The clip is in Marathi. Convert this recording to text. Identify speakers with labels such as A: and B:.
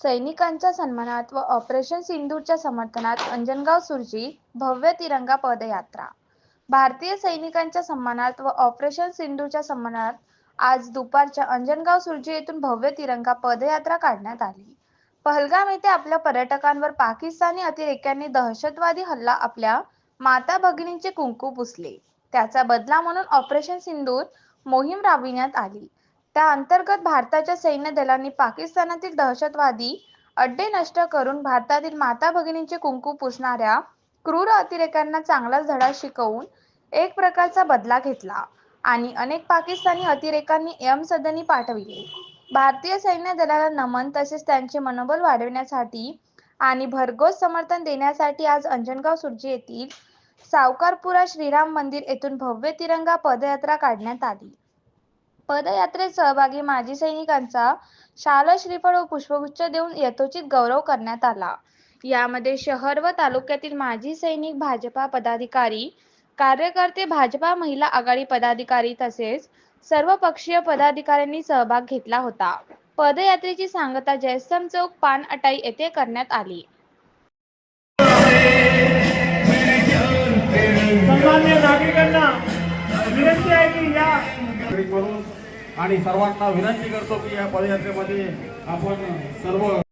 A: सैनिकांच्या सन्मानात व ऑपरेशन सिंधूरच्या समर्थनात अंजनगाव सुरजी भव्य तिरंगा पदयात्रा. भारतीय सैनिकांच्या सन्मानात व ऑपरेशन सिंधूरच्या सन्मानात आज दुपारच्या अंजनगाव सुरजी येथून भव्य तिरंगा पदयात्रा काढण्यात आली. पहलगाम येथे आपल्या पर्यटकांवर पाकिस्तानी अतिरेक्यांनी दहशतवादी हल्ला आपल्या माता भगिनींचे कुंकू पुसले. त्याचा बदला म्हणून ऑपरेशन सिंदूर मोहीम राबविण्यात आली. त्या अंतर्गत भारताच्या सैन्य दलांनी पाकिस्तानातील दहशतवादी अड्डे नष्ट करून भारतातील माता भगिनींचे कुंकू पुसणाऱ्या क्रूर अतिरेक्यांना चांगलाच धडा शिकवून एक प्रकारचा बदला घेतला आणि अनेक पाकिस्तानी अतिरेकांनी यम सदनी पाठविले. भारतीय सैन्य दलाला नमन तसेच त्यांचे मनोबल वाढविण्यासाठी आणि भरघोस समर्थन देण्यासाठी आज अंजनगाव सुर्जी येथील सावकारपुरा श्रीराम मंदिर येथून भव्य तिरंगा पदयात्रा काढण्यात आली. पदयात्रेत सहभागी माजी सैनिकांचा शाल श्रीफळ व पुष्पगुच्छ देऊन यथोचित गौरव करण्यात आला. यामध्ये शहर व तालुक्यातील माजी सैनिक भाजपा पदाधिकारी कार्यकर्ते भाजपा महिला आघाडी पदाधिकारी तसेच सर्व पक्षीय पदाधिकाऱ्यांनी सहभाग घेतला होता. पदयात्रेची सांगता जयस्तम चौक पान अटाई येथे करण्यात आली.
B: सन्मान्य नागरिकांना विनंती आहे की या
C: आणि सर्वांना विनंती करतो की या पदयात्रेमध्ये आपण सर्व